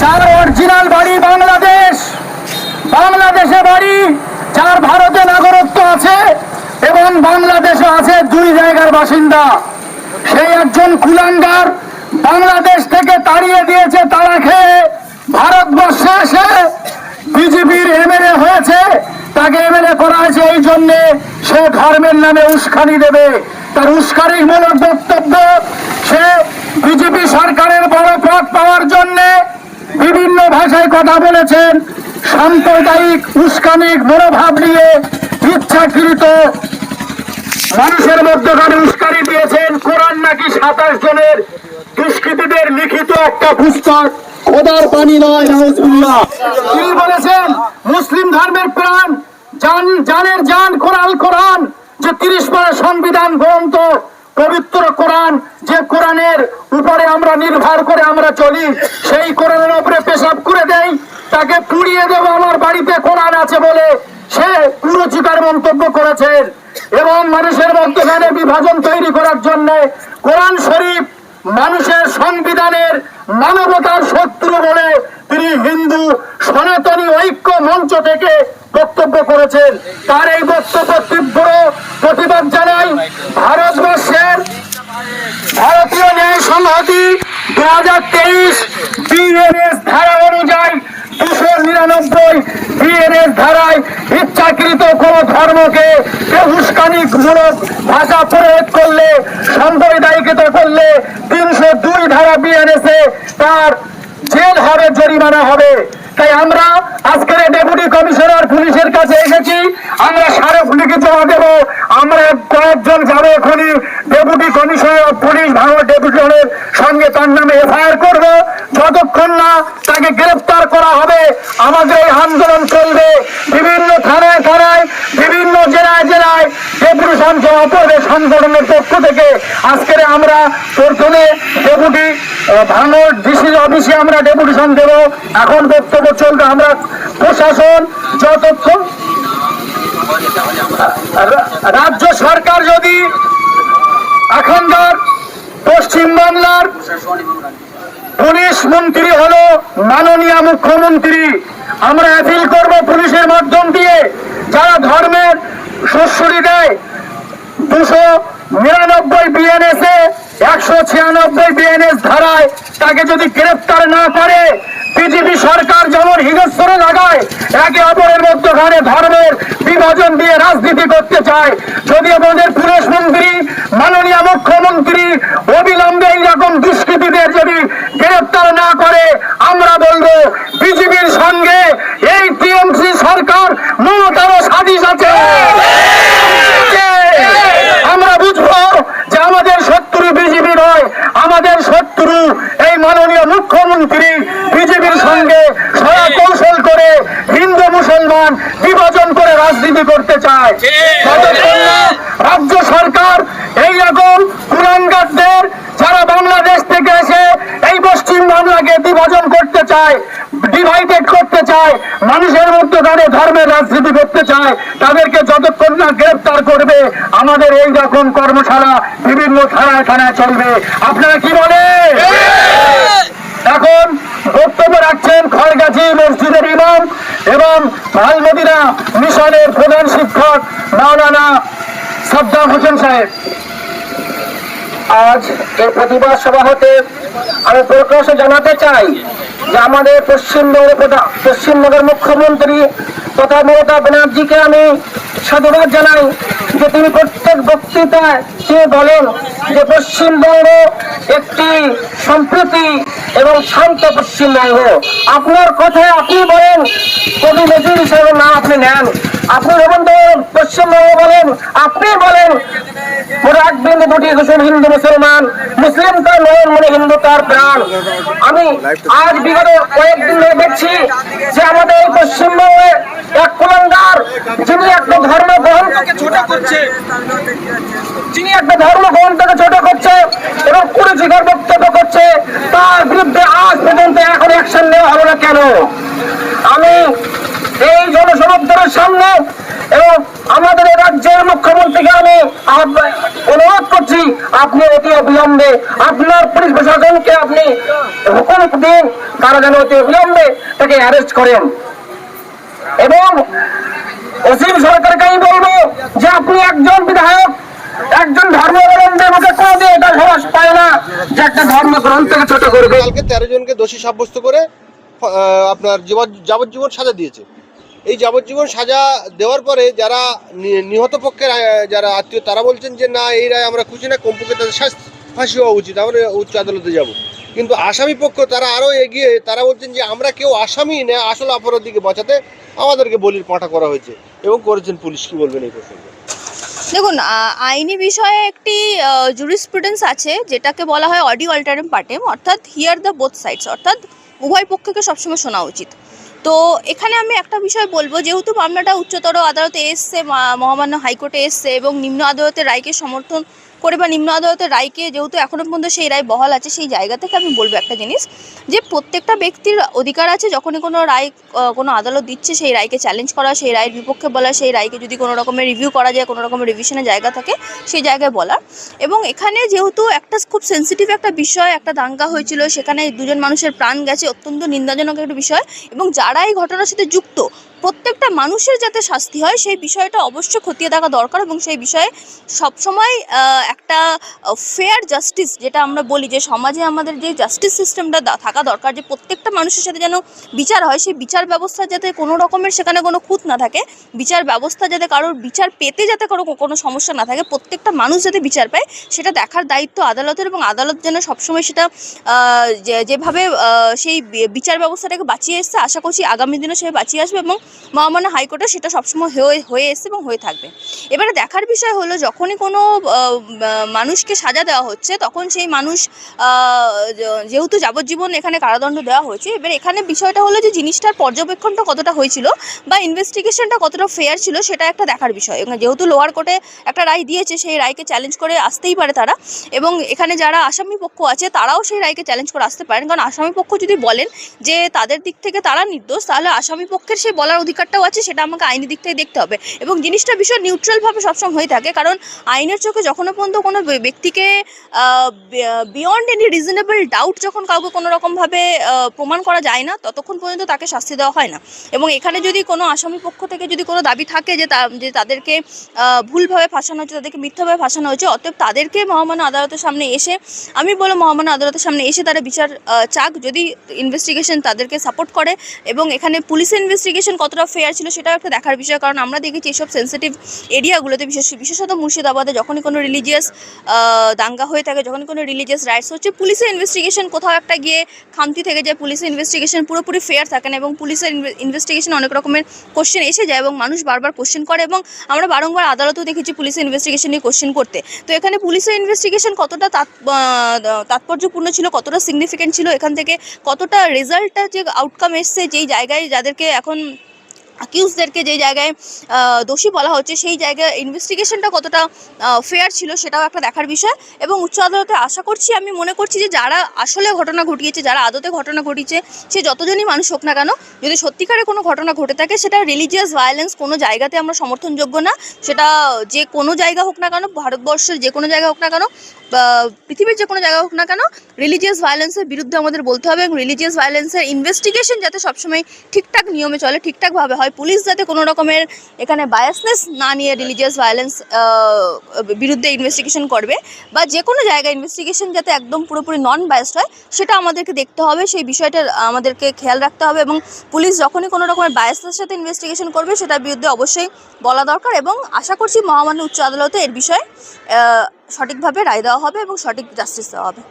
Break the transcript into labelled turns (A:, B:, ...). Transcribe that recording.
A: যার অরিজিনাল বাড়ি বাংলাদেশ, বাংলাদেশে বাড়ি, যার ভারতে নাগরত্ব আছে এবং বাংলাদেশে আছে দুই জায়গার বাসিন্দা। সেই একজন কুলাঙ্গার, বাংলাদেশ থেকে তাড়িয়ে দিয়েছে তারা খেয়ে। ভারতবর্ষে এসে বিজেপির এমএলএ হয়েছে, তাকে এমএলএ করা হয়েছে এই জন্যে সে ধর্মের নামে উস্কানি দেবে। তার উস্কানিমূলক বক্তব্য সে বিজেপি সরকারের বড় পদ পাওয়ার জন্যে বিভিন্ন ভাষায় কথা বলেছেন। সাম্প্রদায়িক, উস্কানিক মনোভাব নিয়ে ইচ্ছাকৃত মানুষের মধ্যখানে উস্কানি দিয়েছেন। কোরআন নাকি সাতাশ জনের দুষ্কৃতীদের লিখিত একটা পুস্তক। খোদার পানি নয় তিনি বলেছেন, মুসলিম ধর্মের প্রাণ, জান, জানের জান কোরআন কোরআন, যে তিরিশ পারা সংবিধান গ্রন্থ পবিত্র কোরআন, যে কোরআনের উপরে আমরা নির্ভর করে আমরা চলি, সেই কোরআনের উপরে পেশাব করে দেই, তাকে পুড়িয়ে দেবো আমার বাড়িতে কোরআন আছে বলে সে কুরুচিকার মন্তব্য করেছেন। এবং মানুষের মধ্যখানে বিভাজন তৈরি করার জন্য কোরআন শরীফ মানুষের সংবিধানের মানবতার শত্রু বলে তিনি হিন্দু সনাতনী ঐক্য মঞ্চ থেকে বক্তব্য করেছেন। তার এই বক্তব্য তীব্র প্রতিবাদ জানাই ভারতবর্ষের ভারতীয় ন্যায় সংহতি দু হাজার তেইশ বিএনএস ধারা অনুযায়ী দুশো নিরানব্বই বিএনএস ধারায় ইচ্ছাকৃত কোন ধর্মকে উস্কানিমূলক ভাষা প্রয়োগ করলে, সাম্প্রদায়িকতা করলে তিনশো দুই ধারা বিএনএস তার জেল হবে, জরিমানা হবে। তাই আমরা আজকের ডেপুটি কমিশনার পুলিশের কাছে এসেছি। আমরা স্মারকলিপি জমা দেব। আমরা কয়েকজন যাব এখনই। ডেপুটি কমিশনার পুলিশ ভাঙড় ডেপুটিশনের সঙ্গে তার নামে এফআইআর করব। যতক্ষণ না তাকে গ্রেফতার করা হবে, আমাদের এই আন্দোলন চলবে। বিভিন্ন থানায় থানায় বিভিন্ন জেলায় জমা পড়বে সংগঠনের পক্ষ থেকে আজকের আমরা প্রথমে ডেপুটি ভাঙড় ডিসি অফিসে আমরা ডেপুটেশন দেব। এখন বক্তব্য চলবে আমরা প্রশাসন যতক্ষণ রাজ্য সরকার যদি এখনকার পশ্চিমবাংলার পুলিশ মন্ত্রী হলো মাননীয় মুখ্যমন্ত্রী। আমরা অ্যাপিল করব পুলিশের মাধ্যম দিয়ে। যারা ধর্মের সুশ্রী দেয় দুশো নিরানব্বই বিএনএস একশো ছিয়ানব্বই বিএনএস ধারায় তাকে যদি গ্রেফতার না করে বিজেপি সরকার যেমন হিংস্র লাগায়, একে অপরের মধ্যখানে ধর্মের বিভাজন দিয়ে রাজনীতি করতে চায়। যদি আমাদের পুলিশ মন্ত্রী, মাননীয় মুখ্যমন্ত্রী অবিলম্বে এইরকম দুষ্কৃতীদের যদি গ্রেফতার না করে, আমরা বলব বিজেপির সঙ্গে এই টিএমসি সরকার মমতারও সাজিশ আছে আমরা বুঝব যে আমাদের শত্রু বিজেপি নয় আমাদের শত্রু এই মাননীয় মুখ্যমন্ত্রী বিজেপির সঙ্গে সরা কৌশল করে হিন্দু মুসলমান বিভাজন করে রাজনীতি করতে চায় যতক্ষণ না রাজ্য সরকার এই রকম কুলাঙ্গারদের যারা বাংলাদেশ থেকে এসে এই পশ্চিম বাংলাকে বিভাজন করতে চায় ডিভাইডেড করতে চায়, মানুষের মধ্যে তাদের ধর্মের রাজনীতি করতে চায়, তাদেরকে যতক্ষণ না গ্রেফতার করবে, আমাদের এই রকম কর্মশালা বিভিন্ন থানায় থানায় চলবে। আপনারা কি বলেন? এখন বক্তব্য রাখছেন খড়গাছি মসজিদের ইমাম এবং ভালমদিনা মিশনের প্রধান শিক্ষক মাওলানা সাদ্দাম হোসেন সাহেব।
B: আজ এই প্রতিবাদ সভা হতে আমি প্রকাশ্যে জানাতে চাই যে আমাদের পশ্চিমবঙ্গের পশ্চিমবঙ্গের মুখ্যমন্ত্রী তথা মমতা ব্যানার্জিকে আমি সাধুবাদ জানাই যে তিনি প্রত্যেক বক্তৃতায় তিনি বলেন যে পশ্চিমবঙ্গ একটি সম্প্রীতি এবং শান্ত পশ্চিমবঙ্গ আপনার কথায় আপনি বলেন, কবি নজরুল হিসেবে না আপনি নেন। আপনি রবীন্দ্র পশ্চিমবঙ্গ বলেন, আপনি বলেন রাগ বিন্দু দুটি হিন্দু মুসলমান মুসলিম মনে হিন্দু তার প্রাণ। আমি আজ বিগত কয়েকদিন ধরে দেখছি যে আমাদের এই পশ্চিমবঙ্গে এক কুলন্দার যিনি একটা ধর্ম গ্রহণকে ছোট করছে। যিনি একটা ধর্ম গ্রহণটাকে ছোট করছে এবং কুরুচিকর বক্তব্য করছে, তার বিরুদ্ধে আজ পর্যন্ত এখন অ্যাকশন নেওয়া হলো না কেন? আমি এই জনসমুদ্রের সামনে এবং আমাদের রাজ্যের মুখ্যমন্ত্রীকে আমি করছি, আপনি অতি অবিলম্বে আপনার পুলিশ প্রশাসনকে আপনি হুকুম দিন, তারা যেন অতি অবিলম্বে তাকে অ্যারেস্ট করেন। এবং অসীম সরকারকে আমি বলব যে আপনি একজন বিধায়ক, একজন ধর্মগ্রন্থকে ছোট করবে।
C: তেরো জনকে দোষী সাব্যস্ত করে আপনার জীবন- যাবজ্জীবন সাজা দিয়েছে। এই যাবজ্জীবন সাজা দেওয়ার পরে যারা নিহত পক্ষের যারা আত্মীয়, তারা বলছেন যে, না, এই রায় আমরা খুশি না, কমপক্ষে তাদের শাস্তি, ফাঁসি হওয়া উচিত, আমরা উচ্চ আদালতে যাব। কিন্তু আসামি পক্ষ, তারা আরও এগিয়ে, তারা বলছেন যে, আমরা কেউ আসামি না, আসল অপরাধীকে বাঁচাতে আমাদেরকে বলির পাঠা করা হয়েছে এবং করেছেন পুলিশ। কি বলবেন এই প্রসঙ্গে?
D: দেখুন আইনি বিষয়ে একটি জুরিসপ্রুডেন্স আছে, যেটাকে বলা হয় অডিও অল্টারেম পার্টেম, অর্থাৎ হিয়ার দ্য বোথ সাইডস, অর্থাৎ উভয় পক্ষকে সবসময় শোনা উচিত। তো এখানে আমি একটা বিষয় বলব, যেহেতু মামলাটা উচ্চতর আদালতে এসছে মহামান্য হাইকোর্টে এসছে এবং নিম্ন আদালতে রায়কে সমর্থন করে বা নিম্ন আদালতের রায়কে যেহেতু এখনও পর্যন্ত সেই রায় বহাল আছে, সেই জায়গা থেকে আমি বলব একটা জিনিস, যে প্রত্যেকটা ব্যক্তির অধিকার আছে, যখনই কোনো রায় কোনো আদালত দিচ্ছে, সেই রায়কে চ্যালেঞ্জ করা, সেই রায়ের বিপক্ষে বলা, সেই রায়কে যদি কোনো রকমের রিভিউ করা যায়, কোনো রকমের রিভিশনের জায়গা থাকে, সেই জায়গায় বলার এবং এখানে যেহেতু একটা খুব সেন্সিটিভ একটা বিষয়, একটা দাঙ্গা হয়েছিল, সেখানে দুজন মানুষের প্রাণ গেছে, অত্যন্ত নিন্দাজনক একটা বিষয়, এবং যারা এই ঘটনার সাথে যুক্ত প্রত্যেকটা মানুষের যাতে শাস্তি হয়, সেই বিষয়টা অবশ্যই খতিয়ে দেখা দরকার এবং সেই বিষয়ে সবসময় একটা ফেয়ার জাস্টিস যেটা আমরা বলি যে সমাজে আমাদের যে জাস্টিস সিস্টেমটা থাকা দরকার, যে প্রত্যেকটা মানুষের সাথে যেন বিচার হয়, সেই বিচার ব্যবস্থা যাতে কোনো রকমের সেখানে কোনো খুঁত না থাকে, বিচার ব্যবস্থা যাতে কারোর বিচার পেতে যাতে কারও কোনো সমস্যা না থাকে, প্রত্যেকটা মানুষ যাতে বিচার পায়, সেটা দেখার দায়িত্ব আদালতের এবং আদালত যেন সবসময় সেটা যেভাবে সেই বিচার ব্যবস্থাটাকে বাঁচিয়ে এসছে, আশা করছি আগামী দিনে সে বাঁচিয়ে আসবে এবং মহামান্য হাইকোর্টে সেটা সবসময় হয়ে হয়ে এসছে এবং হয়ে থাকবে। এবারে দেখার বিষয় হলো, যখনই কোনো মানুষকে সাজা দেওয়া হচ্ছে, তখন সেই মানুষ যেহেতু যাবজ্জীবন এখানে কারাদণ্ড দেওয়া হয়েছে, এবার এখানে বিষয়টা হলো যে, জিনিসটার পর্যবেক্ষণটা কতটা হয়েছিল বা ইনভেস্টিগেশনটা কতটা ফেয়ার ছিল, সেটা একটা দেখার বিষয়। যেহেতু লোয়ার কোর্টে একটা রায় দিয়েছে, সেই রায়কে চ্যালেঞ্জ করে আসতেই পারে তারা। এবং এখানে যারা আসামি পক্ষ আছে, তারাও সেই রায়কে চ্যালেঞ্জ করে আসতে পারেন। কারণ আসামি পক্ষ যদি বলেন যে, তাদের দিক থেকে তারা নির্দোষ, তাহলে আসামি পক্ষের সেই বলার অধিকারটাও আছে, সেটা আমাকে আইনি দিক থেকে দেখতে হবে। এবং জিনিসটা বিষয় নিউট্রালভাবে সবসময় হয়ে থাকে, কারণ আইনের চোখে যখনও পর্যন্ত কোনো ব্যক্তিকে বিয়ন্ড এনি রিজনেবল ডাউট যখন কাউকে কোনো রকমভাবে প্রমাণ করা যায় না, ততক্ষণ পর্যন্ত তাকে শাস্তি দেওয়া হয় না। এবং এখানে যদি কোনো আসামি পক্ষ থেকে যদি কোনো দাবি থাকে যে তা- যে তাদেরকে ভুলভাবে ফাঁসানো হয়েছে, তাদেরকে মিথ্যাভাবে ফাঁসানো হয়েছে, অতএব তাদেরকে মহামান্য আদালতের সামনে এসে, আমি বলো মহামান্য আদালতের সামনে এসে তারা বিচার চাক, যদি ইনভেস্টিগেশন তাদেরকে সাপোর্ট করে, এবং এখানে পুলিশের ইনভেস্টিগেশন কতটা ফেয়ার ছিল সেটাও একটা দেখার বিষয়। কারণ আমরা দেখেছি এসব সেন্সিটিভ এরিয়াগুলোতে বিশেষ বিশেষত মুর্শিদাবাদে যখনই কোনো রিলিজিয়াস দাঙ্গা হয়ে থাকে, যখনই কোনো রিলিজিয়াস রাইটস হচ্ছে, পুলিশের ইনভেস্টিগেশন কোথাও একটা গিয়ে খামতি থেকে যায়, পুলিশের ইনভেস্টিগেশন পুরোপুরি ফেয়ার থাকে না এবং পুলিশের ইনভেস্টিগেশন অনেক রকমের কোশ্চেন এসে যায় এবং মানুষ বারবার কোশ্চেন করে এবং আমরা বারংবার আদালতেও দেখেছি পুলিশের ইনভেস্টিগেশন নিয়ে কোশ্চেন করতে। তো এখানে পুলিশের ইনভেস্টিগেশন কতটা তাৎপর্যপূর্ণ ছিল, কতটা সিগনিফিকেন্ট ছিল, এখান থেকে কতটা রেজাল্টটা যে আউটকাম এসছে, যেই জায়গায় যাদেরকে এখন অ্যাকিউজদেরকে যে জায়গায় দোষী বলা হচ্ছে, সেই জায়গায় ইনভেস্টিগেশনটা কতটা ফেয়ার ছিল সেটাও একটা দেখার বিষয়। এবং উচ্চ আদালতে আশা করছি, আমি মনে করছি যে যারা আসলে ঘটনা ঘটিয়েছে, যারা আদতে ঘটনা ঘটিয়েছে, সে যতজনই মানুষ হোক না কেন, যদি সত্যিকারে কোনো ঘটনা ঘটে থাকে, সেটা রিলিজিয়াস ভায়োলেন্স কোনো জায়গাতে আমরা সমর্থনযোগ্য না। সেটা যে কোনো জায়গা হোক না কেন, ভারতবর্ষের যে কোনো জায়গা হোক না কেন পৃথিবীর যে কোনো জায়গা হোক না কেন রিলিজিয়াস ভায়োলেন্সের বিরুদ্ধে আমাদের বলতে হবে এবং রিলিজিয়াস ভায়োলেন্সের ইনভেস্টিগেশন যাতে সবসময় ঠিকঠাক নিয়মে চলে, ঠিকঠাকভাবে হয় পুলিশ যাতে কোনো রকমের এখানে বায়াসনেস না নিয়ে রিলিজিয়াস ভায়োলেন্স বিরুদ্ধে ইনভেস্টিগেশন করবে বা যে কোনো জায়গায় ইনভেস্টিগেশন যাতে একদম পুরোপুরি নন বায়াসড হয় সেটা আমাদেরকে দেখতে হবে। সেই বিষয়টা আমাদেরকে খেয়াল রাখতে হবে এবং পুলিশ যখনই কোনো রকমের বায়াসের সাথে ইনভেস্টিগেশন করবে সেটার বিরুদ্ধে অবশ্যই বলা দরকার এবং আশা করছি মহামান্য উচ্চ আদালতে এর বিষয়ে সঠিকভাবে রায় দেওয়া হবে এবং সঠিক জাস্টিস দেওয়া হবে।